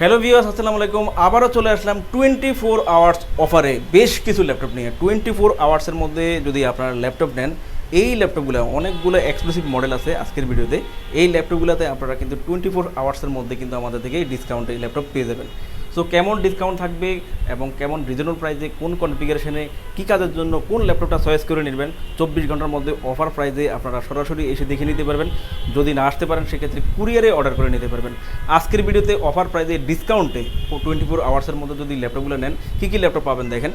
Hello viewers আসসালামু আলাইকুম। আবারও চলে আসলাম টোয়েন্টি ফোর আওয়ার্স অফারে বেশ কিছু ল্যাপটপ নিয়ে। টোয়েন্টি ফোর আওয়ার্সের মধ্যে যদি আপনারা ল্যাপটপ নেন, এই ল্যাপটপগুলো অনেকগুলো এক্সক্লুসিভ মডেল আছে আজকের ভিডিওতে। এই ল্যাপটপগুলোতে আপনারা কিন্তু টোয়েন্টি ফোর আওয়ার্সের মধ্যে কিন্তু আমাদের থেকে ডিসকাউন্টে ল্যাপটপ পেয়ে যাবেন। সো কেমন ডিসকাউন্ট থাকবে এবং কেমন রিজনেবল প্রাইসে কোন কনফিগারেশনে কী কাজের জন্য কোন ল্যাপটপটা চয়েস করে নেবেন, চব্বিশ ঘণ্টার মধ্যে অফার প্রাইসে আপনারা সরাসরি এসে দেখে নিতে পারবেন। যদি না আসতে পারেন, সেক্ষেত্রে কুরিয়ারে অর্ডার করে নিতে পারবেন। আজকের ভিডিওতে অফার প্রাইসে ডিসকাউন্টে টোয়েন্টি ফোর আওয়ার্সের মধ্যে যদি ল্যাপটপগুলো নেন, কী কী ল্যাপটপ পাবেন দেখেন।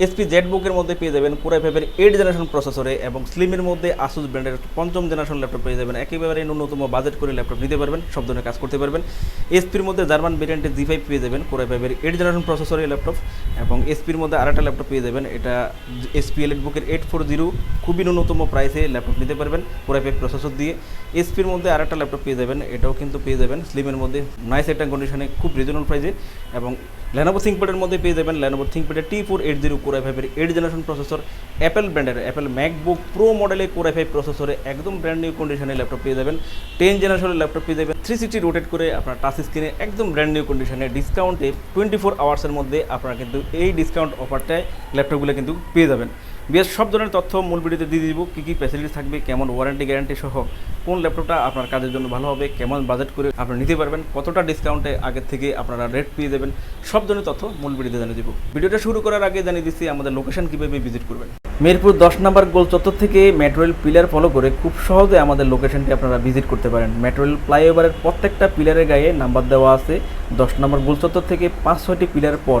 এসপি জেড বুকের মধ্যে পেয়ে যাবেন কোরাই ফাইভের এইট জেনারেশন প্রসেসরে এবং স্লিমের মধ্যে আসুস ব্র্যান্ডের পঞ্চম জেনারেশন ল্যাপটপ পেয়ে যাবেন। একেবারে ন্যূনতম বাজেট করে ল্যাপটপ নিতে পারবেন, সব ধরনের কাজ করতে পারবেন। এসপির মধ্যে জার্মান ভেরিয়েন্টের জি ফাইভ পেয়ে যাবেন কোরাই ফাইভের এইট জেনারেশন প্রসেসরের ল্যাপটপ এবং এসপির মধ্যে আরেকটা ল্যাপটপ পেয়ে যাবেন, এটা এসপি এলেট বুকের এইট ফোর জিরো খুবই ন্যূনতম প্রাইসে ল্যাপটপ নিতে পারবেন কোরাই ফাইভ প্রসেসর দিয়ে। এসপির মধ্যে আরেকটা ল্যাপটপ পেয়ে যাবেন, এটাও কিন্তু পেয়ে যাবেন স্লিমের মধ্যে। নাইস একটা কন্ডিশনে খুব রিজনেবল প্রাইসে এবং ল্যানোভো থিঙ্কপ্যাডের মধ্যে পেয়ে যাবেন Lenovo থিঙ্কপ্যাডের T four eight zero core i ফাইভের এইট জেনারেশন প্রসেসর অ্যাপেল ব্র্যান্ডের অ্যাপেল ম্যাকবুক প্রো মডেলের কোরাই ফাইভ প্রসেসরে একদম ব্র্যান্ড নিউ কন্ডিশনে ল্যাপটপ পেয়ে যাবেন। টেন জেনারেশনের ল্যাপটপ পেয়ে যাবেন। থ্রি সিক্সটি রোটেট করে আপনার টাচ স্ক্রিনে একদম ব্র্যান্ড নিউ কন্ডিশনে ডিসকাউন্টে টোয়েন্টি ফোর আওয়ার্সের মধ্যে আপনারা কিন্তু এই ডিসকাউন্ট অফারটায় ল্যাপটপগুলো কিন্তু পেয়ে যাবেন। বেশ সব ধরনের তথ্য মূল ভিডিওতে দিয়ে দিব। কী কী ফ্যাসিলিটি থাকবে, কেমন ওয়ারেন্টি গ্যারান্টি সহ কোন ল্যাপটপটা আপনার কাজের জন্য ভালো হবে, কেমন বাজেট করে আপনি নিতে পারবেন, কতটা ডিসকাউন্টে আগের থেকে আপনারা রেট পেয়ে যাবেন, সব ধরনের তথ্য মূল ভিডিওতে জানিয়ে দিব। ভিডিওটা শুরু করার আগে জানিয়ে দিচ্ছি, আমাদের লোকেশন কীভাবে ভিজিট করবেন। মিরপুর দশ নম্বর গোল চত্বর থেকে মেট্রোয়েল পিলার ফলো করে খুব সহজে আমাদের লোকেশনটি আপনারা ভিজিট করতে পারেন। মেট্রোয়েল ফ্লাইওভারের প্রত্যেকটা পিলারের গায়ে নাম্বার দেওয়া আছে। দশ নম্বর গোল চত্বর থেকে পাঁচ ছয়টি পিলার পর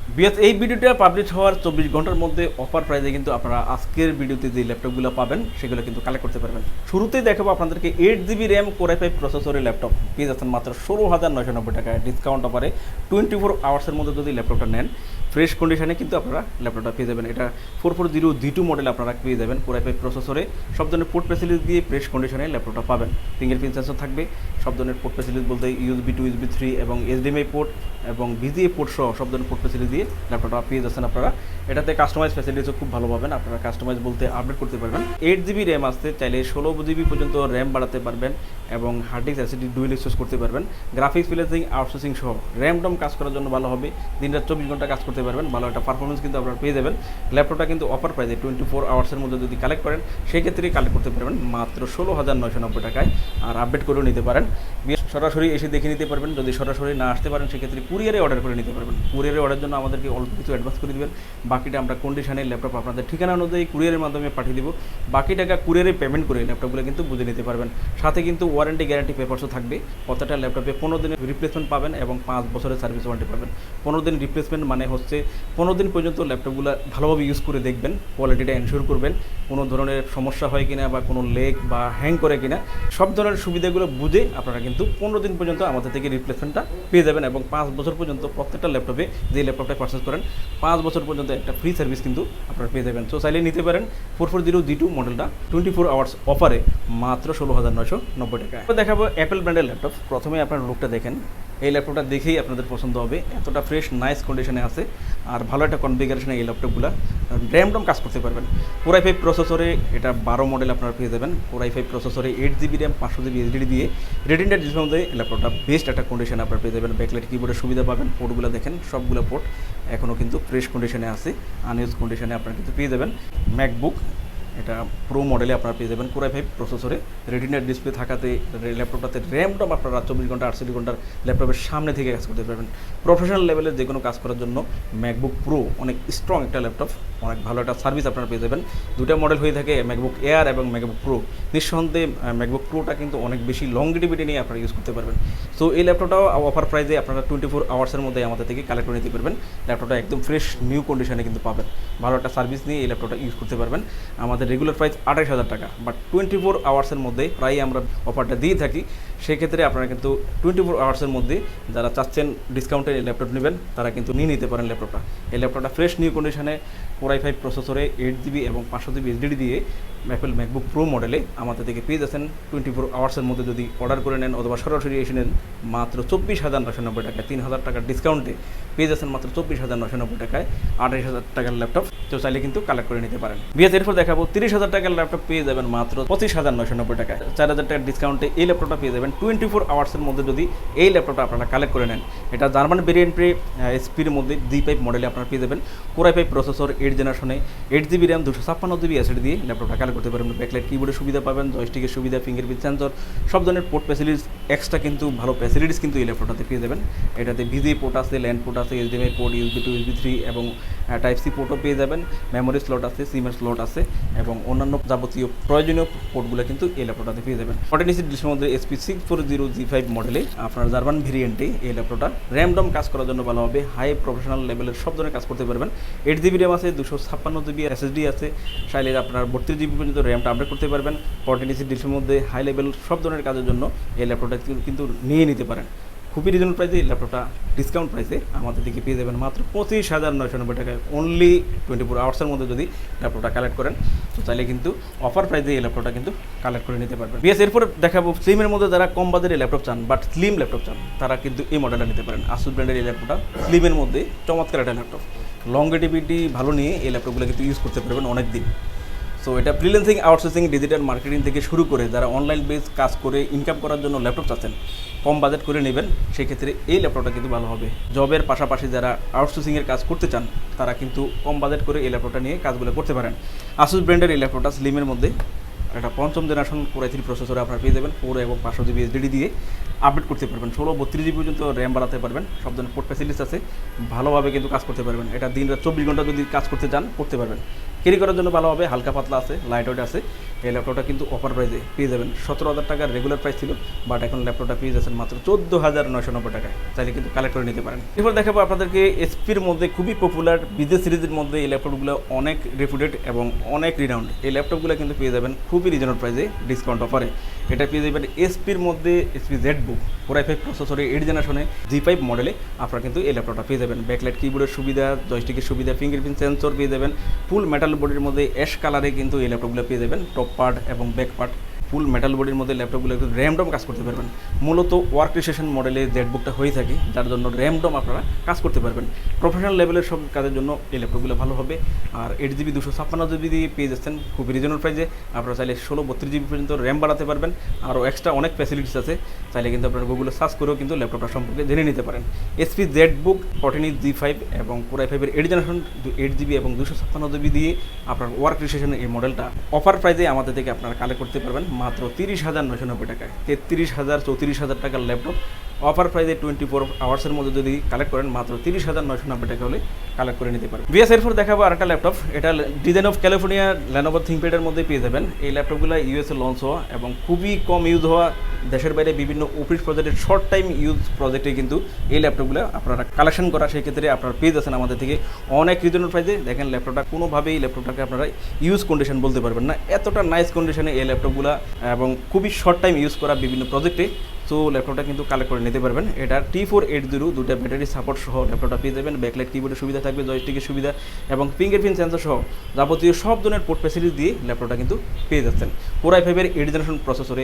বিএস এই ভিডিওটা পাবলিশ হওয়ার চব্বিশ ঘণ্টার মধ্যে অফার প্রাইজে কিন্তু আপনারা আজকের ভিডিওতে যে ল্যাপটপগুলো পাবেন, সেগুলো কিন্তু কালেক্ট করতে পারবেন। শুরুতেই দেখাবো আপনাদেরকে eight GB RAM core i five প্রসেসরের ল্যাপটপ। পেয়ে যাচ্ছেন মাত্র ষোলো হাজার নয়শো নব্বই টাকায় ডিসকাউন্ট অফারে টোয়েন্টি ফোর আওয়ার্সের মধ্যে যদি ল্যাপটপটা নেন ফ্রেশ কন্ডিশনে কিন্তু আপনারা ল্যাপটপটা পেয়ে যাবেন। এটা four four zero G two model আপনারা পেয়ে যাবেন ফাইভ প্রসেসরে সব ধরনের পোর্ট ফেসিলিটি দিয়ে ফ্রেশ কন্ডিশনে ল্যাপটপটা পাবেন। ফিঙ্গারপ্রিন্ট সেন্সর থাকবে। সব ধরনের পোর্ট ফেসিলিটি বলতে ইউএসবি টু ইউএসবি থ্রি এবং এইচডিএমআই পোর্ট এবং ভিজিএ পোর্ট সহ সব ধরনের পোর্ট ফেসিলিটি দিয়ে ল্যাপটপটা পেয়ে যাচ্ছেন আপনারা। এটাতে কাস্টমাইজ ফ্যাসিলিটিসও খুব ভালো পাবেন। আপনারা কাস্টমাইজ বলতে আপডেট করতে পারবেন। এইট জিবি র্যাম আসতে চাইলে ষোলো জিবি পর্যন্ত র্যাম বাড়াতে পারবেন এবং hard disk SSD dual access করতে পারবেন। গ্রাফিক্স ফিলেসিং আউটসোর্সিং সহ র্যাম টম কাজ করার জন্য ভালো হবে। দিন রাত চব্বিশ ঘণ্টা কাজ করতে পারবেন, ভালো একটা পারফরমেন্স কিন্তু আপনারা পেয়ে যাবেন। ল্যাপটপটা কিন্তু অফার প্রাইসে টোয়েন্টি ফোর আওয়ার্সের মধ্যে যদি কালেক্ট করেন, সেই ক্ষেত্রে কালেক্ট করতে পারবেন মাত্র ষোলো হাজার নয়শো নব্বই টাকায়। আর আপডেট করেও নিতে পারেন। সরাসরি এসে দেখে নিতে পারবেন। যদি সরাসরি না আসতে পারেন, সেক্ষেত্রে কুরিয়ারে অর্ডার করে নিতে পারবেন। কুরিয়ারে অর্ডার জন্য আমাদেরকে অল্প কিছু অ্যাডভান্স করে দেবেন। বাকিটা আমরা কন্ডিশনে ল্যাপটপ আপনাদের ঠিকানা অনুযায়ী কুরিয়ারের মাধ্যমে পাঠিয়ে দিব। বাকি টাকা কুরিয়ারে পেমেন্ট করে ল্যাপটপগুলো কিন্তু বুঝে নিতে পারবেন। সাথে কিন্তু ওয়ারেন্টি গ্যারান্টি পেপারসও থাকবে। প্রত্যেকটা ল্যাপটপে পনেরো দিনের রিপ্লেসমেন্ট পাবেন এবং পাঁচ বছরের সার্ভিস ওয়ারেন্টি পাবেন। পনেরো দিন রিপ্লেসমেন্ট মানে হচ্ছে পনেরো দিন পর্যন্ত ল্যাপটপগুলো ভালোভাবে ইউজ করে দেখবেন কোয়ালিটিটা এনশিওর করবেন। কোনো ধরনের সমস্যা হয় কিনা বা কোনো লেগ বা হ্যাং করে কিনা, সব ধরনের সুবিধাগুলো বুঝে আপনারা কিন্তু পনেরো দিন পর্যন্ত আমাদের থেকে রিপ্লেসমেন্টটা পেয়ে যাবেন এবং পাঁচ বছর পর্যন্ত প্রত্যেকটা ল্যাপটপে যে ল্যাপটপটা পারচেস করেন, পাঁচ বছর পর্যন্ত একটা ফ্রি সার্ভিস কিন্তু আপনারা পেয়ে যাবেন। সো চাইলে নিতে পারেন four four zero G two মডেলটা টোয়েন্টি ফোর আওয়ার্স অফারে মাত্র ষোলো হাজার নয়শো নব্বই টাকা। দেখাবো অ্যাপেল ব্র্যান্ডের ল্যাপটপ প্রথমে আপনার লুকটা দেখেন। এই ল্যাপটপটা দেখেই আপনাদের পছন্দ হবে। এতটা ফ্রেশ নাইস কন্ডিশনে আছে। আর ভালো একটা কনফিগারেশনে এই ল্যাপটপগুলো র্যামডম কাজ করতে পারবেন। কোরাই ফাইভ প্রসেসরে এটা বারো মডেল আপনারা পেয়ে যাবেন। কোরাই ফাইভ প্রসেসরে এইট জিবি র্যাম পাঁচশো জিবি এইচডি দিয়ে রেডিন্টার ডিসপ্লে মধ্যে ল্যাপটপটা বেস্ট একটা কন্ডিশনে আপনারা পেয়ে যাবেন। ব্যাকলাইট কিবোর্ডের সুবিধা পাবেন। পোর্টগুলো দেখেন, সবগুলো পোর্ট এখনও কিন্তু ফ্রেশ কন্ডিশনে আছে। আনইউজ কন্ডিশনে আপনারা কিন্তু পেয়ে যাবেন। ম্যাকবুক এটা প্রো মডেলে আপনারা পেয়ে যাবেন কোরাই ফাইভ প্রসেসরে রেটিনার ডিসপ্লে থাকাতে ল্যাপটপটাতে র্যামটম আপনারা চব্বিশ ঘণ্টা আটষট্টি ঘণ্টার ল্যাপটপের সামনে থেকে কাজ করতে পারবেন। প্রফেশনাল লেভেলের যে কোনো কাজ করার জন্য ম্যাকবুক প্রো অনেক স্ট্রং একটা ল্যাপটপ অনেক ভালো একটা সার্ভিস আপনারা পেয়ে যাবেন। দুটা মডেল হয়ে থাকে ম্যাকবুক এয়ার এবং ম্যাকবুক প্রো নিঃসন্দেহে ম্যাকবুক প্রোটা কিন্তু অনেক বেশি লংগিটিভিটি নিয়ে আপনারা ইউজ করতে পারবেন। সো এই ল্যাপটপটাও অফার প্রাইসে আপনারা টোয়েন্টি ফোর আওয়ার্সের মধ্যে আমাদের থেকে কালেক্ট করে নিতে পারবেন। ল্যাপটপটা একদম ফ্রেশ নিউ কন্ডিশনে কিন্তু পাবেন। ভালো একটা সার্ভিস নিয়ে এই ল্যাপটপটা ইউজ করতে পারবেন। আমাদের রেগুলার প্রাইস আঠাশ হাজার টাকা বাট টোয়েন্টি ফোর আওয়ার্সের মধ্যে প্রায় আমরা অফারটা দিয়ে থাকি। সেক্ষেত্রে আপনারা কিন্তু টোয়েন্টি ফোর আওয়ার্সের মধ্যে যারা চাচ্ছেন ডিসকাউন্টে ল্যাপটপ নেবেন, তারা কিন্তু নিয়ে নিতে পারেন ল্যাপটপটা এই ল্যাপটপটা ফ্রেশ নিউ কন্ডিশনে কোরাই ফাইভ প্রসেসরে এইট জিবি এবং পাঁচশো জিবি এইচডিডি দিয়ে অ্যাপেল ম্যাকবুক প্রো মডেলে আমাদের থেকে পেয়ে যাচ্ছেন টোয়েন্টি ফোর আওয়ার্সের মধ্যে যদি অর্ডার করে নেন অথবা সরাসরি এসে নেন, মাত্র চব্বিশ হাজার নশো নব্বই টাকায়, তিন হাজার টাকার ডিসকাউন্টে পেয়ে যাচ্ছেন মাত্র চব্বিশ হাজার নশো নব্বই টাকায় আঠাশ হাজার টাকার ল্যাপটপ তো চাইলে কিন্তু কালেক্ট করে নিতে পারেন। বিএস এরপর দেখাবো, তিরিশ হাজার টাকার ল্যাপটপ পেয়ে যাবেন মাত্র পঁচিশ হাজার নশো নব্বই টাকায়। চার হাজার টাকার ডিসকাউন্টে এই ল্যাপটপটা পেয়ে যাবেন টোয়েন্টি ফোর আওয়ার্সের মধ্যে যদি এই ল্যাপটপটা আপনারা কালেক্ট করে নেন। এটা জার্মান ভেরিয়েন্টে এসপির মধ্যে জি পাইপ মডেলে আপনারা পেয়ে যাবেন। Core i five processor eight জেনারেশনে এইট জিবি র্যাম দুশো ছাপ্পান্ন জিবি এসএড দিয়ে ল্যাপটপটা কালেক্ট করতে পারবেন ব্যাকলাইট কিবোর্ডের সুবিধা পাবেন জয়স্টিকের সুবিধা ফিঙ্গারপ্রিন্ট সেন্সর সব ধরনের পোর্ট ফ্যাসিলিটিস এক্সট্রা কিন্তু ভালো ফ্যাসিলিটিস কিন্তু এই ল্যাপটপটাতে পেয়ে যাবেন। এটাতে ভিজি পোর্ট আছে ল্যান্ড পোর্ট আছে HDMI port USB two USB three এবং টাইপ সি পোর্টও পেয়ে যাবেন। মেমোরি স্লট আছে সিমের স্লট আছে এবং অন্যান্য যাবতীয় প্রয়োজনীয় পোর্টগুলো কিন্তু এই ল্যাপটপটাতে পেয়ে যাবেন। ফর্টিনিসি ডিসের মধ্যে SP six four zero G five model আপনার জার্মান ভেরিয়েন্টে এই ল্যাপটপটা র্যামডম কাজ করার জন্য ভালো হবে হাই প্রফেশনাল লেভেলের সব ধরনের কাজ করতে পারবেন। এইট জিবি র্যাম আছে, দুশো ছাপ্পান্ন জিবি এসএসডি আছে, চাইলে আপনার বত্রিশ জিবি পর্যন্ত র্যামটা আপডেট করতে পারবেন। ফর্টিনিসি ডিসের মধ্যে হাই লেভেল সব ধরনের কাজের জন্য এই ল্যাপটপটা কিন্তু নিয়ে নিতে পারেন। খুবই রিজনেবল প্রাইসে এই ল্যাপটপটা ডিসকাউন্ট প্রাইসে আমাদের দিকে পেয়ে যাবেন মাত্র পঁচিশ হাজার নয়শো নব্বই টাকায়। অনলি টোয়েন্টি ফোর আওয়ার্সের মধ্যে যদি ল্যাপটপটা কালেক্ট করেন, তো চাইলে কিন্তু অফার প্রাইসে এই ল্যাপটপটা কিন্তু কালেক্ট করে নিতে পারবেন। বিএস, এরপর দেখাবো স্লিমের মধ্যে যারা কম বাজারে ল্যাপটপ চান বাট স্লিম ল্যাপটপ চান, তারা কিন্তু এই মডেলটা নিতে পারেন। আসুস ব্র্যান্ডের এই ল্যাপটপটা স্লিমের মধ্যে চমৎকার একটা ল্যাপটপ লংগেটিভিটি ভালো নিয়ে এই ল্যাপটপগুলো কিন্তু ইউজ করতে পারবেন অনেক দিন সো এটা ফ্রিল্যান্সিং আউটসোর্সিং ডিজিটাল মার্কেটিং থেকে শুরু করে যারা অনলাইন বেস কাজ করে ইনকাম করার জন্য ল্যাপটপ চাচ্ছেন কম বাজেট করে নেবেন, সেক্ষেত্রে এই ল্যাপটপটা কিন্তু ভালো হবে। জবের পাশাপাশি যারা আউটসোর্সিংয়ের কাজ করতে চান, তারা কিন্তু কম বাজেট করে এই ল্যাপটপটা নিয়ে কাজগুলো করতে পারেন। আসুস ব্র্যান্ডের এই ল্যাপটপটা স্লিমের মধ্যে একটা পঞ্চম জেনারেশন কোরাই থ্রি প্রসেসরে আপনারা পেয়ে যাবেন ফোর এবং পাঁচশো জিবি এইচডিডি দিয়ে আপডেট করতে পারবেন। ষোলো বত্রিশ জিবি পর্যন্ত র্যাম বাড়াতে পারবেন, সব ধরনের পোর্ট ফ্যাসিলিটিস আছে, ভালোভাবে কিন্তু কাজ করতে পারবেন। এটা দিন রাত চব্বিশ ঘণ্টা যদি কাজ করতে চান, করতে পারবেন। ক্যারি করার জন্য ভালো হবে হালকা পাতলা আছে লাইট ওয়েট আছে। এই ল্যাপটপটা কিন্তু অফার প্রাইসে পেয়ে যাবেন। সতেরো হাজার টাকার রেগুলার প্রাইস ছিল বাট এখন ল্যাপটপটা পেয়ে যাচ্ছেন মাত্র চোদ্দ হাজার নয়শো নব্বই টাকায়। চাইলে কিন্তু কালেক্ট করে নিতে পারেন। এরপর দেখাবো আপনাদেরকে এসপির মধ্যে খুবই পপুলার বিদেশ সিরিজের মধ্যে এই ল্যাপটপগুলো অনেক রেপুটেড এবং অনেক রিনাউন্ড এই ল্যাপটপগুলো কিন্তু পেয়ে যাবেন খুবই রিজনেবল প্রাইসে ডিসকাউন্ট অফারে এটা পেয়ে যাবেন এসপির মধ্যে SP ZBook four I five প্রসেসরে এইট জেনারেশনে জি ফাইভ মডেলে আপনারা কিন্তু এই ল্যাপটপটা পেয়ে যাবেন। ব্যাকলাইট কিবোর্ডের সুবিধা জয়স্টিকের সুবিধা ফিঙ্গারপ্রিন্ট সেন্সর পেয়ে যাবেন। ফুল মেটাল বডির মধ্যে অ্যাশ কালারে কিন্তু এই ল্যাপটপগুলো পেয়ে যাবেন। টপ পার্ট এবং ব্যাক পার্ট ফুল মেটাল বডির মধ্যে ল্যাপটপগুলো একটু র্যামডম কাজ করতে পারবেন। মূলত ওয়ার্ক স্টেশন মডেলে জেড বুকটা হয়ে থাকে, যার জন্য র্যামডম আপনারা কাজ করতে পারবেন। প্রফেশনাল লেভেলের সব কাজের জন্য এই ল্যাপটপগুলো ভালো হবে। আর এইট জিবি দুশো ছাপ্পান্ন জিবি দিয়ে পেয়ে যাচ্ছেন খুব রিজনেবল প্রাইসে আপনারা চাইলে ষোলো বত্রিশ জিবি পর্যন্ত র্যাম বাড়াতে পারবেন। আরও এক্সট্রা অনেক ফ্যাসিলিটিস আছে। চাইলে কিন্তু আপনারা গুগলে সার্চ করেও কিন্তু ল্যাপটপটা সম্পর্কে জেনে নিতে পারেন। SP ZBook fourteen G five এবং কোরাই ফাইভের এইট জেনারেশন এইট জিবি এবং দুশো ছাপ্পান্ন জিবি দিয়ে আপনার ওয়ার্ক স্টেশনের এই মডেলটা অফার প্রাইসে আমাদের থেকে আপনারা কালেক্ট করতে পারবেন। মাত্র তিরিশ হাজার নশো নব্বই টাকায়। তেত্রিশ হাজার, চৌত্রিশ হাজার টাকার ল্যাপটপ অফার প্রাইসে টোয়েন্টি ফোর আওয়ার্সের মধ্যে যদি কালেক্ট করেন, মাত্র তিরিশ হাজার নয়শো নব্বই টাকা হলে কালেক্ট করে নিতে পারেন বিএস এরপর দেখাবো আরেকটা ল্যাপটপ এটা ডিজাইন অফ ক্যালিফোর্নিয়া ল্যানোভো থিঙ্কপ্যাডের মধ্যে পেয়ে যাবেন। এই ল্যাপটপগুলো ইউএসএ লঞ্চ হওয়া এবং খুবই কম ইউজ হওয়া দেশের বাইরে বিভিন্ন অফিস প্রজেক্টের শর্ট টাইম ইউজ প্রজেক্টে কিন্তু এই ল্যাপটপগুলো আপনারা কালেকশন করা, সেই ক্ষেত্রে আপনারা পেয়ে যাচ্ছেন আমাদের থেকে অনেক রিজনেবল প্রাইসে দেখেন ল্যাপটপটা কোনোভাবেই ল্যাপটপটাকে আপনারা ইউজ কন্ডিশন বলতে পারবেন না। এতটা নাইস কন্ডিশনে এই ল্যাপটপগুলো এবং খুবই শর্ট টাইম ইউজ করা বিভিন্ন প্রজেক্টে সো ল্যাপটপটা কিন্তু কালেক্ট করে নিতে পারবেন। এটা টি ফোর এইট জিরো দুটা ব্যাটারি সাপোর্ট সহ ল্যাপটপটা পেয়ে যাবেন। ব্যাকলাইট কিবোর্ডের সুবিধা থাকবে জয়স্টিকের সুবিধা এবং ফিঙ্গারপ্রিন্ট সেন্সর সহ যাবতীয় সব ধরনের পোর্ট ফ্যাসিলিটি দিয়ে ল্যাপটপটা কিন্তু পেয়ে যাচ্ছেন। কোরাই ফাইভের এইট জেনারেশন প্রসেসরে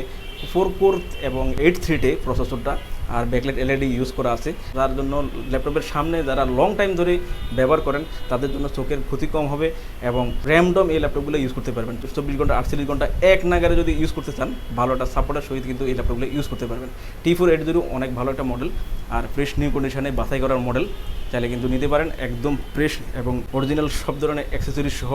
ফোর কোর এবং এইট থ্রিটে প্রসেসরটা আর ব্যাকলাইট এলইডি ইউজ করা আছে। যার জন্য ল্যাপটপের সামনে যারা লং টাইম ধরে ব্যবহার করেন, তাদের জন্য চোখের ক্ষতি কম হবে এবং র্যামডম এই ল্যাপটপগুলো ইউজ করতে পারবেন। চব্বিশ ঘণ্টা, আটচল্লিশ ঘণ্টা, এক নাগারে যদি ইউজ করতে চান ভালো একটা সাপোর্টের সহিত কিন্তু এই ল্যাপটপগুলো ইউজ করতে পারবেন। টি ফোর এইট জিরো অনেক ভালো একটা মডেল আর ফ্রেশ নিউ কন্ডিশনে বাছাই করার মডেল চাইলে কিন্তু নিতে পারেন একদম ফ্রেশ এবং অরিজিনাল সব ধরনের অ্যাক্সেসরিজ সহ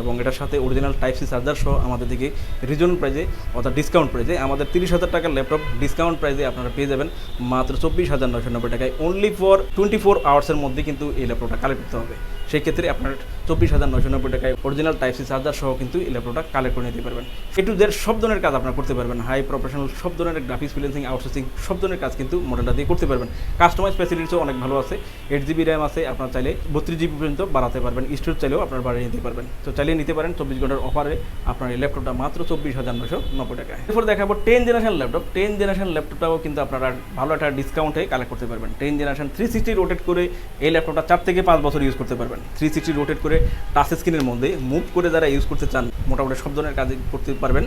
এবং এটার সাথে অরিজিনাল টাইপ সি চার্জার সহ আমাদের দিকে রিজন প্রাইজে অর্থাৎ ডিসকাউন্ট প্রাইজে আমাদের তিরিশ হাজার টাকার ল্যাপটপ ডিসকাউন্ট প্রাইজে আপনারা পেয়ে যাবেন মাত্র চব্বিশ হাজার নশো নব্বই টাকায় অনলি ফর টোয়েন্টি ফোর আওয়ার্সের মধ্যে কিন্তু এই ল্যাপটপটা কালেক্ট করতে হবে। সেই ক্ষেত্রে আপনার চব্বিশ হাজার নশো নব্বই টাকায় অরিজিনাল টাইপ সি চার্জার সহ কিন্তু এই ল্যাপটপটা কালেক্ট করে নিতে পারবেন। এ টু জেড সব ধরনের কাজ আপনার করতে পারবেন। হাই প্রফেশনাল সব ধরনের গ্রাফিক্স ফ্রিলেন্সিং আউটসোর্সিং সব ধরনের কাজ কিন্তু মডেলটা দিয়ে করতে পারবেন। কাস্টমাইজ ফ্যাসিলিটিসও অনেক ভালো আছে। এইট জিবি র্যাম আছে, আপনার চাইলে বত্রিশ জিবি পর্যন্ত বাড়াতে পারবেন। স্টোরেজ চাইলেও আপনার বাড়িয়ে নিতে পারবেন। তো চাইলে নিতে পারেন চব্বিশ ঘণ্টার অফারে আপনার এই ল্যাপটপটা মাত্র চব্বিশ হাজার নশো নব্বই টাকায়। এরপর দেখাবো ten generation laptop ten generation ল্যাপটপটাও কিন্তু আপনারা ভালো একটা ডিসকাউন্টে কালেক্ট করতে পারবেন। Ten generation three sixty rotate করে এই ল্যাপটপটা চার থেকে পাঁচ বছর ইউজ করতে পারবেন। পারবেন থ্রি সিক্সটি রোটেট করে টাচ স্ক্রিনের মধ্যে মুভ করে যারা ইউজ করতে চান, মোটামুটি সব ধরনের কাজ করতে পারবেন।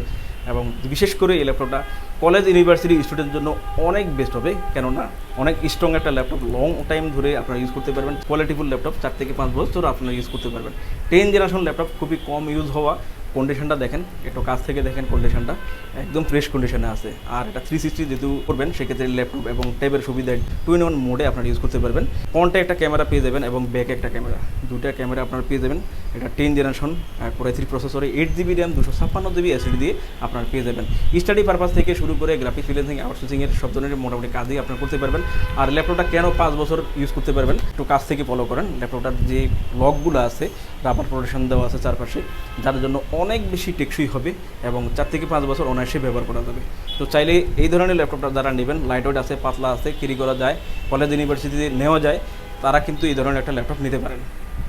এবং বিশেষ করে এই ল্যাপটপটা কলেজ ইউনিভার্সিটি স্টুডেন্টের জন্য অনেক বেস্ট হবে। কেননা, অনেক স্ট্রং একটা ল্যাপটপ লং টাইম ধরে আপনারা ইউজ করতে পারবেন। কোয়ালিটিফুল ল্যাপটপ চার থেকে পাঁচ বছর আপনারা ইউজ করতে পারবেন। টেন জেনারেশন ল্যাপটপ খুবই কম ইউজ হওয়া। কন্ডিশনটা দেখেন, একটু কাছ থেকে দেখেন কন্ডিশনটা একদম ফ্রেশ কন্ডিশনে আছে। আর এটা থ্রি সিক্সটি যেহেতু করবেন, সেক্ষেত্রে ল্যাপটপ এবং ট্যাবের সুবিধা টু ইন ওয়ান মোডে আপনারা ইউজ করতে পারবেন। ফ্রন্টে একটা ক্যামেরা পেয়ে যাবেন এবং ব্যাকে একটা ক্যামেরা দুটা ক্যামেরা আপনারা পেয়ে যাবেন। এটা ten generation core I three প্রসেসরে এইট জিবি র্যাম দুশো ছাপ্পান্ন জিবি এসিডি দিয়ে আপনারা পেয়ে যাবেন। স্টাডি পারপাস থেকে শুরু করে গ্রাফিক ফিলেন্সিং আউটসোর্সিংয়ের সব ধরনের মোটামুটি কাজই আপনারা করতে পারবেন। আর ল্যাপটপটা কেন পাঁচ বছর ইউজ করতে পারবেন? একটু কাছ থেকে ফলো করেন। ল্যাপটপটার যে লকগুলো আছে রাবার প্রোটেকশন দেওয়া আছে চারপাশে, যার জন্য অনেক বেশি টেকসই হবে এবং চার থেকে পাঁচ বছর অনায়াসে ব্যবহার করা যাবে। তো চাইলে এই ধরনের ল্যাপটপটা যারা নেবেন লাইট ওয়েট আছে, পাতলা আছে ক্যারি করা যায় কলেজ ইউনিভার্সিটিতে নেওয়া যায়, তারা কিন্তু এই ধরনের একটা ল্যাপটপ নিতে পারেন।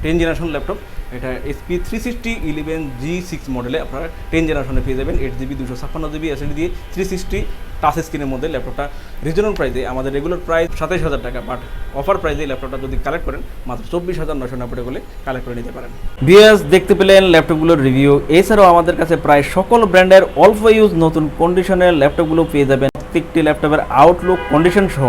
টেন জেনারেশন ল্যাপটপ এটা SP three sixty eleven G six মডেলে আপনারা টেন জেনারেশনে পেয়ে যাবেন এইট জিবি দুশো ছাপ্পান্ন জিবি এসএসডি দিয়ে থ্রি সিক্সটি টাচ স্ক্রিনের মধ্যে ল্যাপটপটা রিজনাল প্রাইসে আমাদের রেগুলার প্রাইস সাতাইশ হাজার টাকা বাট অফার প্রাইসে ল্যাপটপটা যদি কালেক্ট করেন, মাত্র চব্বিশ হাজার নশো নব্বই বলে কালেক্ট করে নিতে পারেন। বিএস দেখতে পেলেন ল্যাপটপগুলোর রিভিউ এছাড়াও আমাদের কাছে প্রায় সকল ব্র্যান্ডের অল্প ইউজ নতুন কন্ডিশনের ল্যাপটপগুলো পেয়ে যাবেন। প্রত্যেকটি ল্যাপটপের আউটলুক কন্ডিশন সহ।